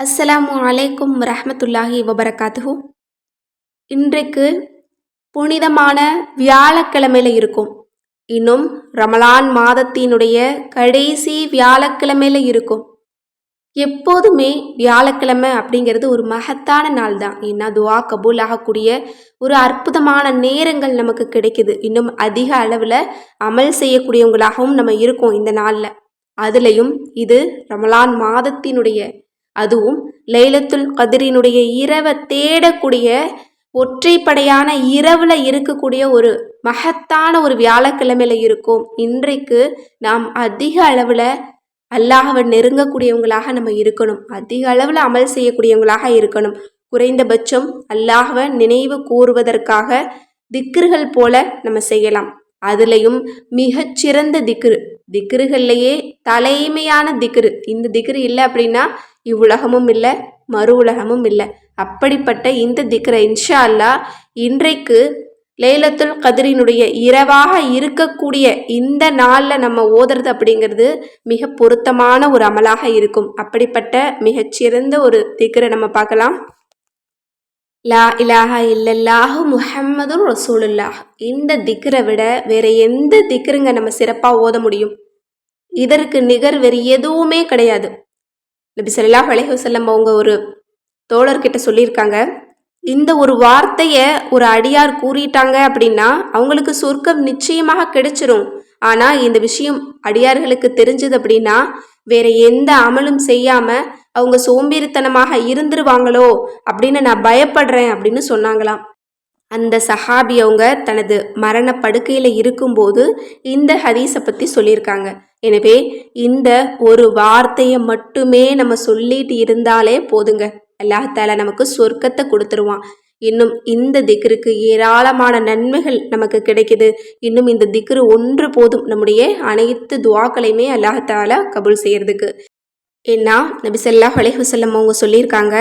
அஸ்ஸலாமு அலைக்கும் ரஹமத்துல்லாஹி வபரகாத்து இன்றைக்கு புனிதமான வியாழக்கிழமையில் இருக்கும். இன்னும் ரமலான் மாதத்தினுடைய கடைசி வியாழக்கிழமையில் இருக்கும். எப்போதுமே வியாழக்கிழமை அப்படிங்கிறது ஒரு மகத்தான நாள் தான். ஏன்னா துவா கபூல் ஆகக்கூடிய ஒரு அற்புதமான நேரங்கள் நமக்கு கிடைக்குது. இன்னும் அதிக அளவில் அமல் செய்யக்கூடியவங்களாகவும் நம்ம இருக்கோம் இந்த நாளில். அதுலேயும் இது ரமலான் மாதத்தினுடைய அதுவும் லைலத்துல் கதிரினுடைய இரவை தேடக்கூடிய ஒற்றைப்படையான இரவில் இருக்கக்கூடிய ஒரு மகத்தான ஒரு வியாழக்கிழமையில் இருக்கும். இன்றைக்கு நாம் அதிக அளவில் அல்லாஹவை நெருங்கக்கூடியவங்களாக நம்ம இருக்கணும். அதிக அளவில் அமல் செய்யக்கூடியவங்களாக இருக்கணும். குறைந்தபட்சம் அல்லாஹவை நினைவு கூறுவதற்காக திக்ருகள் போல நம்ம செய்யலாம். அதுலேயும் மிகச்சிறந்த திக்ரு. திக்ருகள்லையே தலைமையான திக்ரு. இந்த திக்ரு இல்லை அப்படின்னா இவ்வுலகமும் இல்லை மறு உலகமும் இல்லை. அப்படிப்பட்ட இந்த திக்ர இன்ஷா அல்லா இன்றைக்கு லேலத்துல் கதிரினுடைய இரவாக இருக்கக்கூடிய இந்த நாளில் நம்ம ஓதுறது அப்படிங்கிறது மிக பொருத்தமான ஒரு அமலாக இருக்கும். அப்படிப்பட்ட மிகச்சிறந்த ஒரு திக்ரை நம்ம பார்க்கலாம். லா இலாஹா இல்லல்லாஹு முஹம்மது ரசூலுல்லாஹ். இந்த திக்கரை விட வேற எந்த திக்கருங்க நம்ம சிறப்பாக ஓத முடியும்? இதற்கு நிகர் வேறு எதுவுமே கிடையாது. நபி சல்லாஹ் அலைஹுசல்லம் அவங்க ஒரு தோழர்கிட்ட சொல்லியிருக்காங்க. இந்த ஒரு வார்த்தையை ஒரு அடியார் கூறிட்டாங்க அப்படின்னா அவங்களுக்கு சொர்க்கம் நிச்சயமாக கிடைச்சிரும். ஆனால் இந்த விஷயம் அடியார்களுக்கு தெரிஞ்சது அப்படின்னா வேற எந்த அமலும் செய்யாமல் அவங்க சோம்பேறித்தனமாக இருந்துருவாங்களோ அப்படின்னு நான் பயப்படுறேன் அப்படின்னு சொன்னாங்களாம். அந்த சஹாபி அவங்க தனது மரண படுக்கையில் இருக்கும்போது இந்த ஹதீஸை பற்றி சொல்லியிருக்காங்க. எனவே இந்த ஒரு வார்த்தையை மட்டுமே நம்ம சொல்லிட்டு இருந்தாலே போதுங்க. அல்லாஹால நமக்கு சொர்க்கத்தை கொடுத்துருவான். இன்னும் இந்த திக்ருக்கு ஏராளமான நன்மைகள் நமக்கு கிடைக்குது. இன்னும் இந்த திக்ரு ஒன்று போதும் நம்முடைய அனைத்து துவாக்களையுமே அல்லாஹால கபூல் செய்யறதுக்கு. ஏன்னா நபிசல்லா அலைஹுசல்லம் அவங்க சொல்லியிருக்காங்க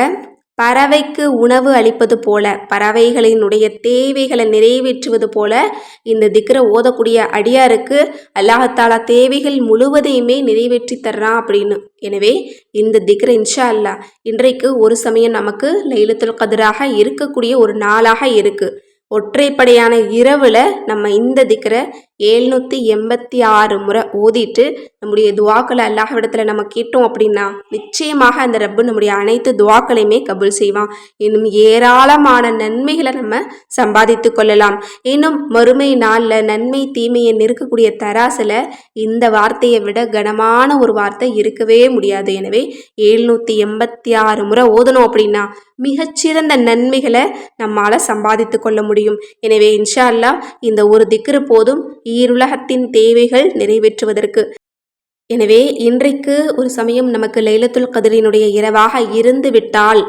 பறவைக்கு உணவு அளிப்பது போல பறவைகளினுடைய தேவைகளை நிறைவேற்றுவது போல இந்த திக்கரை ஓதக்கூடிய அடியாருக்கு அல்லாஹத்தாலா தேவைகள் முழுவதையுமே நிறைவேற்றி தர்றான் அப்படின்னு. எனவே இந்த திக்ர இன்ஷா அல்லா இன்றைக்கு ஒரு சமயம் நமக்கு லைலத்துல் கதிராக இருக்கக்கூடிய ஒரு நாளாக இருக்குது ஒற்றைப்படையான இரவில் நம்ம இந்த திக்கரை ஏழ்நூற்றி எண்பத்தி ஆறு முறை ஓதிட்டு நம்முடைய துவாக்களை அல்லாஹ்விடத்தில் நம்ம கேட்டோம் அப்படின்னா நிச்சயமாக அந்த ரப்பு நம்முடைய அனைத்து துவாக்களையுமே கபுல் செய்வான். இன்னும் ஏராளமான நன்மைகளை நம்ம சம்பாதித்து கொள்ளலாம். இன்னும் மறுமை நாளில் நன்மை தீமையை நிற்கக்கூடிய தராசில் இந்த வார்த்தையை விட கனமான ஒரு வார்த்தை இருக்கவே முடியாது. எனவே ஏழ்நூற்றி எண்பத்தி ஆறு முறை ஓதணும் அப்படின்னா மிகச்சிறந்த நன்மைகளை நம்மால் சம்பாதித்து கொள்ள முடியும். எனவே இன்ஷா அல்லா இந்த ஒரு திக்ரு போதும். ஈருலகத்தின் தேவைகள் நிறைவேற்றுவதற்கு. எனவே இன்றைக்கு ஒரு சமயம் நமக்கு லைலத்துல் கதிரினுடைய இரவாக இருந்து விட்டால்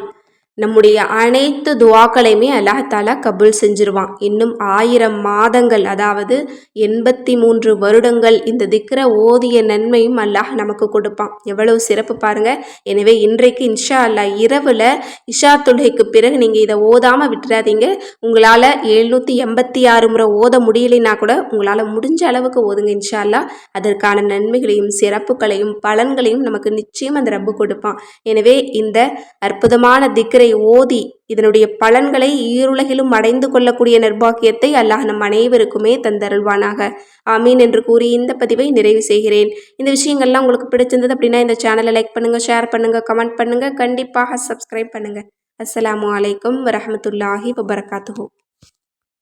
நம்முடைய அனைத்து துவாக்களையுமே அல்லாஹாலா கபுல் செஞ்சிருவான். இன்னும் ஆயிரம் மாதங்கள் அதாவது எண்பத்தி மூன்று வருடங்கள் இந்த திக்கிற ஓதிய நன்மையும் அல்லாஹ் நமக்கு கொடுப்பான். எவ்வளவு சிறப்பு பாருங்க. எனவே இன்றைக்கு இன்ஷா அல்லா இரவில் இஷா தொழுகைக்கு பிறகு நீங்கள் இதை ஓதாமல் விட்டுறாதீங்க. உங்களால் எழுநூற்றி எண்பத்தி ஆறு முறை ஓத முடியலைன்னா கூட உங்களால் முடிஞ்ச அளவுக்கு ஓதுங்க இன்ஷா அல்லா அதற்கான நன்மைகளையும் சிறப்புகளையும் பலன்களையும் நமக்கு நிச்சயம் அந்த ரப்பு கொடுப்பான். எனவே இந்த அற்புதமான திக்கிற இதை ஓதி இதனுடைய பலன்களை ஈருலகிலும் அடைந்து கொள்ளக்கூடிய நிர்பாக்கியத்தை அல்லாஹ் நம் அனைவருக்குமே தந்தருள்வானாக. ஆமீன் என்று கூறி இந்த பதிவை நிறைவு செய்கிறேன். இந்த விஷயங்கள்லாம் உங்களுக்கு பிடிச்சிருந்தது அப்படின்னா இந்த சேனலை லைக் பண்ணுங்கள் ஷேர் பண்ணுங்கள் கமெண்ட் பண்ணுங்கள் கண்டிப்பாக சப்ஸ்கிரைப் பண்ணுங்கள் அஸ்லாம் வலைக்கம் வரமத்துல்லாஹி வபரகாத்துஹூ.